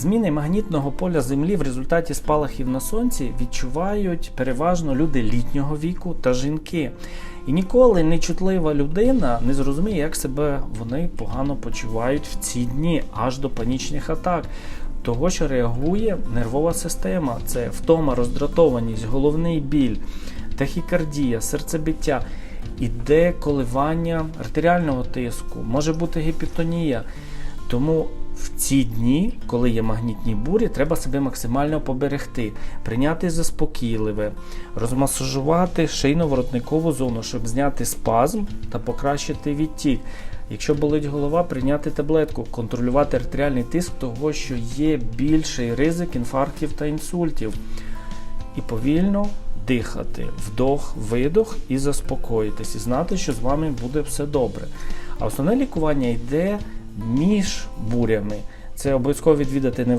Зміни магнітного поля Землі в результаті спалахів на сонці відчувають переважно люди літнього віку та жінки. І ніколи нечутлива людина не зрозуміє, як себе вони погано почувають в ці дні аж до панічних атак. Того, що реагує нервова система, це втома, роздратованість, головний біль, тахікардія, серцебиття, іде коливання артеріального тиску, може бути гіпертонія. Тому в ці дні, коли є магнітні бурі, треба себе максимально поберегти, прийняти заспокійливе, розмасажувати шийно-воротникову зону, щоб зняти спазм та покращити відтік. Якщо болить голова, прийняти таблетку, контролювати артеріальний тиск, того що є більший ризик інфарктів та інсультів. І повільно дихати, вдох, видох і заспокоїтись, і знати, що з вами буде все добре. А основне лікування йде між бурями. Це обов'язково відвідати